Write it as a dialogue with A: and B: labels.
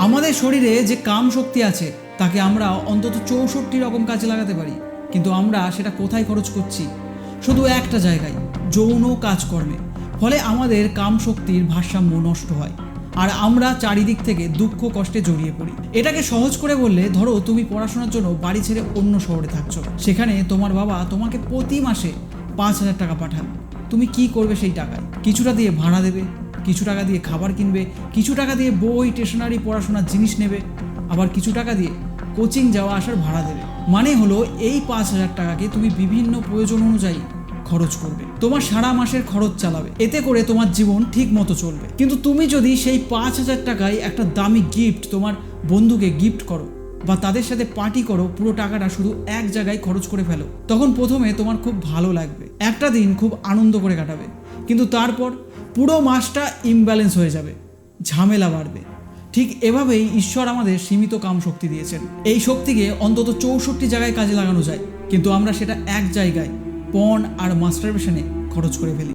A: আমাদের শরীরে যে কাম শক্তি আছে, তাকে আমরা অন্তত চৌষট্টি রকম কাজে লাগাতে পারি। কিন্তু আমরা সেটা কোথায় খরচ করছি? শুধু একটা জায়গায়, যৌন কাজকর্মে। ফলে আমাদের কাম শক্তির ভারসাম্য নষ্ট হয়। আর আমরা চারিদিক থেকে দুঃখ কষ্টে জড়িয়ে পড়ি। এটাকে সহজ করে বললে, ধরো তুমি পড়াশোনার জন্য বাড়ি ছেড়ে অন্য শহরে থাকছো। সেখানে তোমার বাবা তোমাকে প্রতি মাসে পাঁচ হাজার টাকা পাঠান। তুমি কি করবে সেই টাকায়? কিছুটা দিয়ে ভাড়া দেবে? কিছু টাকা দিয়ে খাবার কিনবে, কিছু টাকা দিয়ে বই স্টেশনারি পড়াশোনার জিনিস নেবে, আবার কিছু টাকা দিয়ে কোচিং যাওয়া আসার ভাড়া দেবে। মানে হলো এই পাঁচ হাজার টাকাকে তুমি বিভিন্ন প্রয়োজন অনুযায়ী খরচ করবে। তোমার সারা মাসের খরচ চালাবে। এতে করে তোমার জীবন ঠিক মতো চলবে। কিন্তু তুমি যদি সেই পাঁচ হাজার টাকায় একটা দামি গিফট তোমার বন্ধুকে গিফট করো বা তাদের সাথে পার্টি করো, পুরো টাকাটা শুধু এক জায়গায় খরচ করে ফেলো, তখন প্রথমে তোমার খুব ভালো লাগবে। একটা দিন খুব আনন্দ করে কাটাবে। কিন্তু তারপর পুরো মাসটা ইমব্যালেন্স হয়ে যাবে, ঝামেলা বাড়বে। ঠিক এভাবেই ঈশ্বর আমাদের সীমিত কাম শক্তি দিয়েছেন। এই শক্তিকে অন্তত চৌষট্টি জায়গায় কাজে লাগানো যায়, কিন্তু আমরা সেটা এক জায়গায়, পণ আর মাস্টারবেশনে খরচ করে ফেলি।